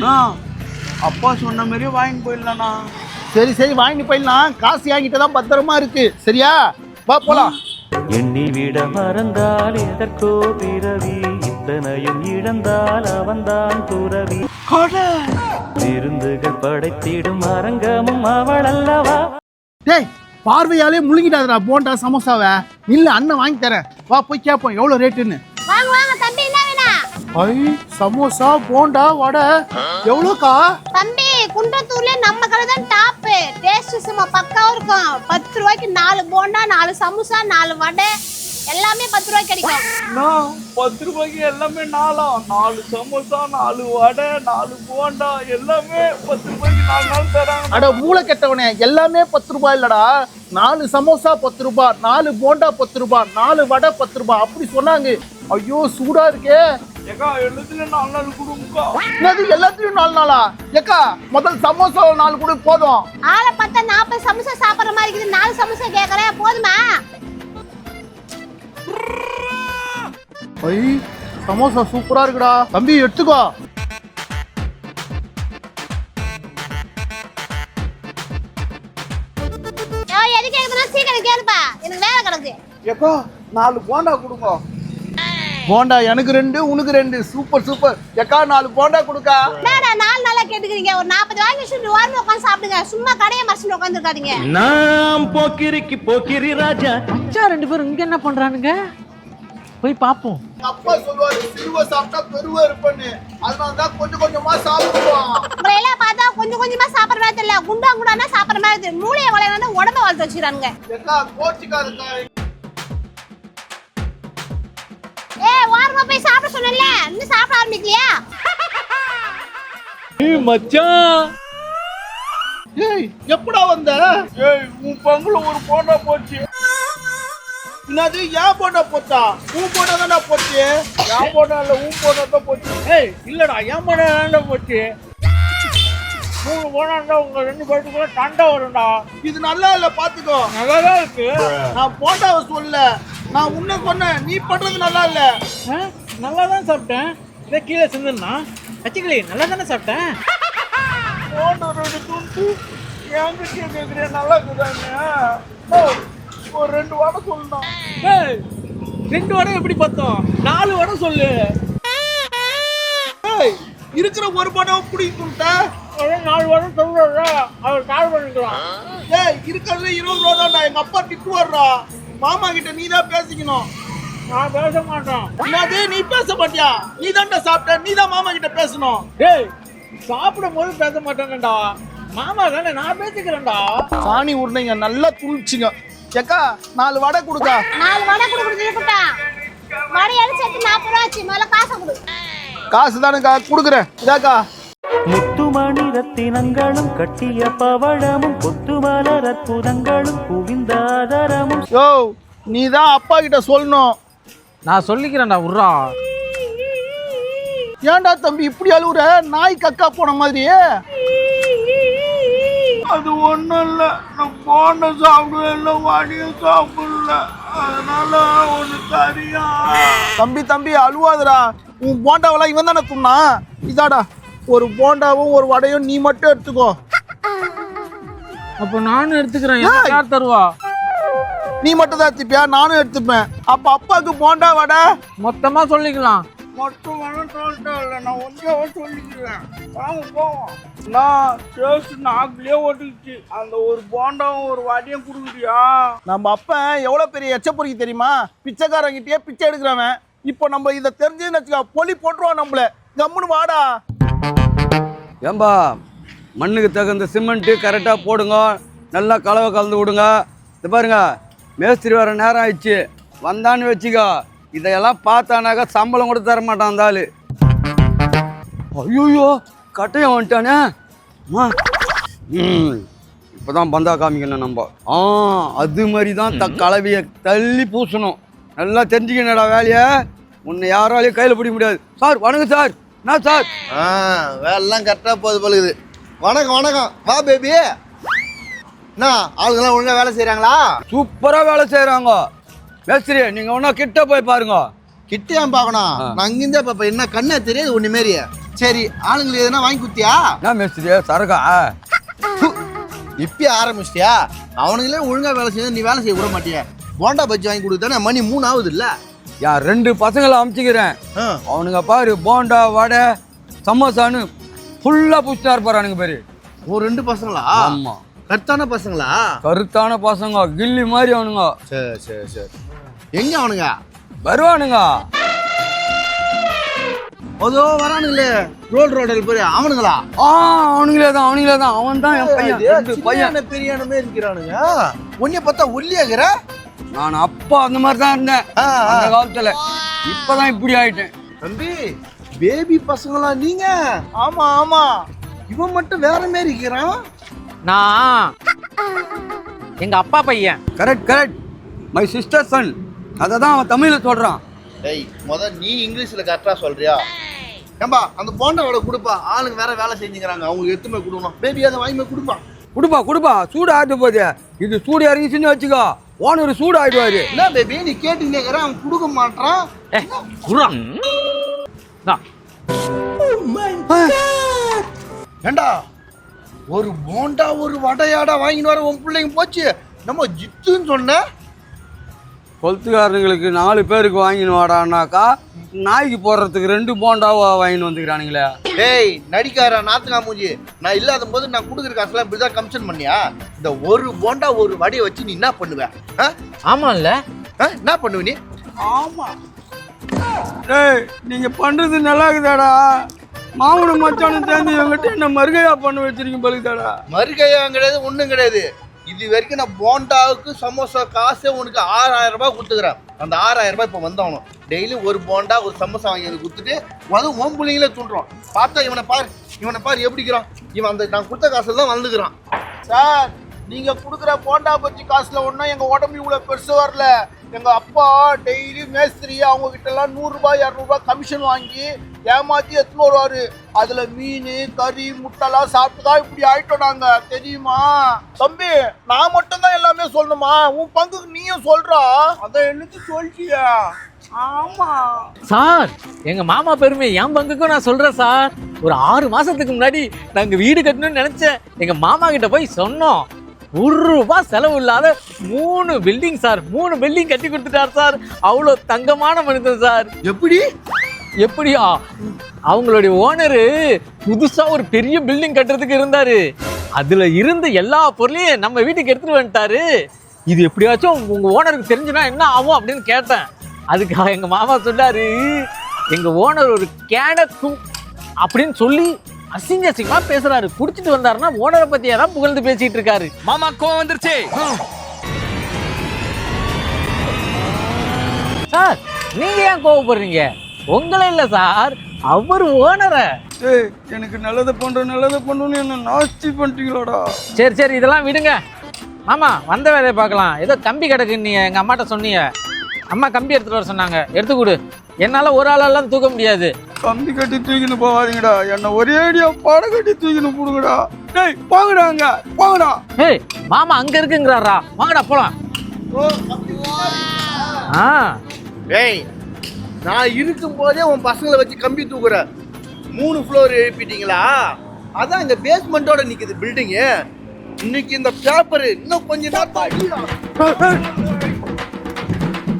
அப்பா சொன்ன மாதிரியே வாங்கிட்டு போயிடலாண்ணா. சரி சரி வாங்கிட்டு போயிடலாம். காசு என்கிட்ட தான் பத்திரமா இருக்கு. சரியா? வா போலாம். எண்ணி விட மறந்தால் எதற்கோ பிறவி. இத்தனையும் இழந்தால் அவன்தான் துறவி. விருந்துகள் படைத்திடும் அரங்கமும் அவள் அல்லவா டேய் பார்வையாலே முழுங்கிட்டாதடா போண்டா சமோசாவை. இல்ல அண்ணன் வாங்கி தரேன். வா போய் கேட்போம் எவ்வளவு ரேட்டுன்னு. வாங்க வாங்க தம்பி. ஐ சமோசா போண்டா வடை. எவ்வளோக்கா? தம்பி குன்றத்தூர்ல நம்ம கடை தான் டாப் டேஸ்ட் சும்மா பக்காவும் இருக்கும். பத்து ரூபாய்க்கு நாலு போண்டா நாலு சமோசா நாலு வடை. எல்லாமே பத்து ரூபாய்க்கு கிடைக்கும். அண்ணா, பத்து ரூபாய்க்கு எல்லாமே நாலா நாலு சமோசா நாலு வடை நாலு போண்டா எல்லாமே பத்து ரூபாய்க்கு நாலு நாள் தராங்க. அட மூளை கெட்டவனே எல்லாமே பத்து ரூபாய் இல்லடா. நாலு சமோசா பத்து ரூபாய் நாலு போண்டா பத்து ரூபாய் நாலு வடை பத்து ரூபாய் அப்படி சொன்னாங்க. ஐயோ சூடா இருக்கே. என்னது எல்லாத்துலயும் நாலு நாளா? ஏக்கா முதல் சமோசா நாலு கூட போதும். ஆளை பார்த்தா நாற்பது சமோசா சாப்பிட்ற மாதிரி இருக்குது. நாலு சமோசா கேட்குறேன் போதுமா? ஐ சமோசா சூப்பரா இருக்குடா. தம்பி எடுத்துக்கோ. ஐயோ, எது கேட்குதுன்னா சீக்கிரம் கேளுப்பா. எனக்கு வேலை கிடக்கு. ஏக்கா நாலு போண்டா கொடுங்க. போண்டா எனக்கு ரெண்டு உனக்கு ரெண்டு. Super super. ஏக்கா நாலு போண்டா கொடுக்கா. என்னடா நாலு நாளா கேட்டுக்கிறீங்க? ஒரு நாற்பது வாங்கி வச்சுட்டு ஓரமாக உட்காந்து சாப்பிடுங்க. சும்மா கடையை மறைச்சிட்டு உட்காந்துருக்காதீங்க நாம் போக்கிரிக்கு போக்கிரி ராஜா. மச்சான் ரெண்டு பேரும் இங்க என்ன பண்றானுங்க? போய் பாப்போம். அப்பா சொல்லுவாரு சிறுவ சாப்பிட்டா பெருவ இருப்பேன்னு. அதனால தான் கொஞ்சம் கொஞ்சமா சாப்பிடுவோம். உங்களை எல்லாம் பார்த்தா கொஞ்சம் கொஞ்சமா சாப்பிட்ற மாதிரி தெரியல. குண்டா குண்டானா சாப்பிட்ற மாதிரி தெரியும் மூளையை வளையணும் உடம்ப வளர்த்து வச்சுக்கிறானுங்க. ஏக்கா கோச்சிக்காதுக்கா. மச்சான். ஏய் எப்படா வந்த? ஏய் உன் பங்குல ஒரு போச்சு. என்னது ஏன் போண்டா போச்சா? உன் தானே போச்சு. என் போண்டா இல்ல உன் தான் போச்சு. ஏய் இல்லடா என் போண்டா தான்டா போச்சு. மூணு போனாண்டா உங்க ரெண்டு பேர்த்துக்குள்ள சண்டை வரும்டா. இது நல்லா இல்ல பாத்துக்கோ. நல்லா தான் இருக்கு. நான் போண்டாவை சொல்ல நான் உன்ன சொன்னேன் நீ பண்றது நல்லா இல்ல. நல்லா தான் சாப்பிட்டேன். இதே கீழே சிந்துனா அச்சிக்கலி நல்லா தானே சாப்பிட்டேன்? என்கிட்ட கேட்குறேன் நல்லா இருக்குதாங்க ஒரு ரெண்டு வாடை சொல்லணும் ரெண்டு வடை எப்படி பார்த்தோம்? நாலு வடை சொல்லு. இருக்கிற ஒரு போண்டாவை பிடிக்கிட்ட ஒரு நாலு வாடை சொல்றா அவர் கால் பண்ணிக்கலாம். ஏய் இருக்கிறது இருபது ரூபா தான்டா. எங்க அப்பா திட்டு வர்றா மாமா கிட்ட நீ தான் பேசிக்கணும். நான் பேச மாட்டோம் என்னது? நீ பேச மாட்டியா? நீ தான்டா சாப்பிட்ட. நீ தான் மாமா கிட்ட பேசணும். டேய் சாப்பிடும் போது பேச மாட்டேன்டா. மாமா தானே நான் பேசிக்கிறேன்டா. சாணி உருண்டைங்க நல்லா துணிச்சுங்க ஏக்கா நாலு வடை கொடுக்கா. நாலு வடை கொடுக்குறது குட்டா வடையாலும் சேர்த்து நாற்பது ரூபா ஆச்சு. முதல்ல காசை கொடு. காசு தானுக்கா கொடுக்குறேன். இதாக்கா. முத்துமணி ரத்தினங்களும் கட்டிய பவழமும் கொத்துமலர் அற்புதங்களும் குவிந்தாதரமும் யோ நீ தான் அப்பா கிட்ட சொல்லணும். நான் சொல்லிக்கிறேன்டா உர்றா. ஏன்டா தம்பி இப்படி அழுவுற? நாய் கக்கா போன மாதிரி அது ஒண்ணும் இல்ல. நான் போன சாப்பிடுவேன் இல்லை வடியும் சாப்பிடல. அதனால ஒன்று சரியா. தம்பி தம்பி அழுவாதடா. உன் போண்டாவெல்லாம் இவன் தானே துண்ணா? இதாடா. ஒரு போண்டாவும் ஒரு வடையும் நீ மட்டும் எடுத்துக்கோ. அப்போ நானும் எடுத்துக்கிறேன். யார் தருவா? நீ மட்டும் தான் எடுத்துப்பியா? நானும் எடுத்துப்பேன். அப்ப அப்பாவுக்கு போண்டா வடை? மொத்தமா சொல்லிக்கலாம். சொல்லிட்டேன் இல்லை நான் ஒன்றே சொல்லிக்கிறேன் வாங்க போவோம் நான் டேஸ்ட் நாக்குலயே ஒட்டுக்குச்சு அந்த ஒரு போண்டாவும் ஒரு வடையும் கொடுக்குறியா? நம்ம அப்பன் எவ்வளவு பெரிய எச்ச பொறுக்கி தெரியுமா? பிச்சைக்காரங்கிட்டயே பிச்சை எடுக்கிறவன். இப்போ நம்ம இதை தெரிஞ்சுன்னு வச்சுக்கோ பொலி போட்டுருவான் நம்மள. கம்முன்னு வாடா. ஏம்பா மண்ணுக்கு தகுந்த சிமெண்ட்டு கரெக்டாக போடுங்க. நல்லா கலவை கலந்து விடுங்க இது பாருங்க மேஸ்திரி வர நேரம் ஆயிடுச்சு வந்தான்னு வச்சுக்கோ இதையெல்லாம் பார்த்தானாக்கா சம்பளம் கூட தர மாட்டான் அந்த ஆள். ஐயோயோ கட்டையம் வந்துட்டானே அம்மா. ம் இப்போ தான் பந்தா காமிக்கணும் நம்ம. ஆ அது மாதிரி தான் த கலவையை தள்ளி பூசணும். நல்லா தெரிஞ்சுக்கணுடா வேலையை. உன்னை யாராலையும் கையில் பிடிக்க முடியாது. சார் வணக்கம் சார். என்ன சார்? ஆ வேலைலாம் கரெக்டாக போகுது பழுகுது வணக்கம் வணக்கம். வா பேபி என்ன? ஆளுங்கெல்லாம் ஒழுங்கா வேலை செய்கிறாங்களா சூப்பரா வேலை செய்றாங்க. மேஸ்திரி நீங்க ஒன்றும் கிட்ட போய் பாருங்க. கிட்ட பார்க்கணும்? நான் இங்கிருந்தே பாப்பா என்ன கண்ணே தெரியாது ஒன்று மாரி. சரி ஆளுங்களுக்கு எதுனா வாங்கி குத்தியா என்ன மேஸ்திரி சரகா இப்பயே ஆரம்பிச்சிட்டியா? அவனுங்களே ஒழுங்கா வேலை செய்ய நீ வேலை செய்ய விட மாட்டிய. போண்டா பஜ்ஜி வாங்கி கொடுத்தானே மணி மூணு ஆகுது இல்ல என் ரெண்டு பசங்களை அமுச்சிக்கிறேன். அவனுங்க பாரு போண்டா வடை சமோசான்னு ஃபுல்லாக புஷ்டா இருப்பாரானுங்க பேரு. ஒரு ரெண்டு பசங்களா? ஆமா. கருத்தான பசங்களா? கருத்தான பசங்க கில்லி மாதிரி அவனுங்க. சரி சரி சரி. எங்க அவனுங்க? வருவானுங்க. அதோ வரானுங்களே ரோல் ரோடல் போய் அவனுங்களா? ஆ அவனுங்களே தான் அவனுங்களே தான். அவன் தான் என் பையன் பையன். பெரியானமே இருக்கிறானுங்க. உன்னைய பார்த்தா ஒல்லியாகிற நான் அப்பா அந்த மாதிரி தான் இருந்தேன் ஆ, ஆ. அந்த காலத்துல. இப்பதான் இப்படி ஆயிட்டேன். தம்பி பேபி பசங்களா நீங்க? ஆமா ஆமா. இவன் மட்டும் வேற மாதிரி இருக்கிறான்? நான் எங்க அப்பா பையன். Correct correct my sister son அதை தான் அவன் தமிழில் சொல்றான். டேய் முத நீ இங்கிலீஷ்ல கரெக்டா சொல்றியா? ஏம்பா அந்த போண்டா வடை கொடுப்பா. ஆளுங்க வேற வேலை செஞ்சுக்கிறாங்க. அவங்களுக்கு எத்துமே கொடுக்கணும். பேபி அதை வாங்கி போய் கொடுப்பா. கொடுப்பா கொடுப்பா. சூடு ஆட்டு போகுது இது சூடு இறங்கிச்சுன்னு வச்சுக்கோ. ஓனர் சூடு ஆயிடுவாரு என்ன பேபி நீ இருக்கிற அவன் கொடுக்க மாட்டான் நான் ஏண்டா? ஒரு போண்டா ஒரு வடையாடா வாங்கிட்டு வர உன் பிள்ளைங்க போச்சு. நம்ம ஜித்துன்னு சொன்ன? கொளுத்துக்காரங்களுக்கு நாலு பேருக்கு வாங்கின்னு வாடான்னாக்கா நாய்க்கு போடுறதுக்கு ரெண்டு போண்டாவா வாங்கின்னு வந்துக்கிறானுங்களே. டேய் நடிக்கார நாத்துக்கா மூஞ்சி. நான் இல்லாத போது நான் கொடுக்குற காசுலாம் இப்படிதான் கமிஷன் பண்ணியா? இந்த ஒரு போண்டா ஒரு வடையை வச்சு நீ என்ன பண்ணுவ? ஆ? ஆமாம்ல ஆ? என்ன பண்ணுவ நீ? ஆமா. டேய் நீங்க பண்றது நல்லா இருக்குதாடா மாமனும் மச்சானும் சேர்ந்து இவங்கிட்ட என்ன மறுகையா பண்ண வச்சிருக்கீங்க பழுதாடா மறுகையா கிடையாது ஒன்றும் கிடையாது. இது வரைக்கும் நான் போண்டாவுக்கு சமோசா காசு உனக்கு ஆறாயிரம் ரூபாய் கொடுத்துக்கிறேன். அந்த ஆறாயிரம் ரூபாய் இப்போ வந்தவனும். டெய்லி ஒரு போண்டா ஒரு சமோசா வாங்கி வந்து கொடுத்துட்டு வந்து ஓம் பிள்ளைங்களே தூண்டுறோம் பார்த்தா இவனை பாரு இவனை பாரு எப்படிக்கிறான் இவன் அந்த நான் கொடுத்த காசுல தான் வந்துக்கிறான் சார் நீங்கள் கொடுக்குற போண்டா பச்சி காசுல ஒன்றும் எங்கள் உடம்பு இவ்வளோ பெருசு வரல. எங்கள் அப்பா டெய்லி மேஸ்திரி அவங்க கிட்டலாம் நூறுரூபா இரநூறுபா கமிஷன் வாங்கி ஏமாற்றி எடுத்துன்னு வருவார். அதில் மீன் கறி முட்டைலாம் சாப்பிட்டு தான் இப்படி ஆயிட்டோம் நாங்கள் தெரியுமா? தம்பி நான் மட்டும்தான் எல்லாமே சொல்லணுமா? உன் பங்குக்கு நீயும் சொல்கிறா அதை என்னச்சு சொல்லிட்டியா ஆமா. சார் எங்க மாமா பெருமை என் பங்குக்கும் நான் சொல்றேன் சார். ஒரு ஆறு மாசத்துக்கு முன்னாடி நாங்க வீடு கட்டணும்னு நினைச்சேன். எங்க மாமா கிட்ட போய் சொன்னோம். ஒரு ரூபாய் செலவு இல்லாத மூணு பில்டிங் சார் மூணு பில்டிங் கட்டி கொடுத்துட்டார் சார் அவ்வளோ தங்கமான மனிதன் சார் எப்படி? எப்படியா? அவங்களுடைய ஓனரு புதுசா ஒரு பெரிய பில்டிங் கட்டுறதுக்கு இருந்தாரு. அதுல இருந்த எல்லா பொருளையும் நம்ம வீட்டுக்கு எடுத்துட்டு வந்துட்டாரு. இது எப்படியாச்சும் உங்க ஓனருக்கு தெரிஞ்சுனா என்ன ஆகும் அப்படின்னு கேட்டேன். அதுக்கு எங்க மாமா சொன்னாரு எங்க ஓனர் ஒரு கேடக்கும் அப்படின்னு சொல்லி அசிங்க அசிங்கமா பேசுறாரு. குடிச்சிட்டு வந்தாருன்னா ஓனரை பத்தி தான் புகழ்ந்து பேசிட்டு இருக்காரு. மாமா கோவம் வந்துருச்சு. சார் நீங்க ஏன் கோவப்படுறீங்க? உங்களே இல்ல சார் அவர் ஓனரை. எனக்கு நல்லதை பண்ற நல்லதை பண்ணுன்னு என்ன நாஸ்தி பண்ணிட்டீங்களாடா சரி சரி இதெல்லாம் விடுங்க. மாமா வந்த வேலையை பார்க்கலாம். ஏதோ கம்பி கிடக்கு நீ எங்கள் அம்மாட்ட சொன்னீங்க. அம்மா கம்பி எடுத்துட்டு வர சொன்னாங்க. எடுத்து கொடு. என்னால் ஒரு ஆளெல்லாம் தூக்க முடியாது. கம்பி கட்டி தூக்கின்னு போகாதீங்கடா. என்ன ஒரே அடியா பட கட்டி தூக்கின்னு போடுங்கடா. டேய் போங்கடா அங்க. போங்கடா. ஏய் மாமா அங்கே இருக்குங்கிறாரா? வாங்கடா போலாம். ஆ. டேய் நான் இருக்கும் போதே உன் பசங்களை வச்சு கம்பி தூக்குற. மூணு ஃப்ளோர் எழுப்பிட்டீங்களா? அதான் இந்த பேஸ்மெண்ட்டோட நிக்குது பில்டிங்கு இன்னைக்கு இந்த பேப்பர் இன்னும் கொஞ்ச நேரம்.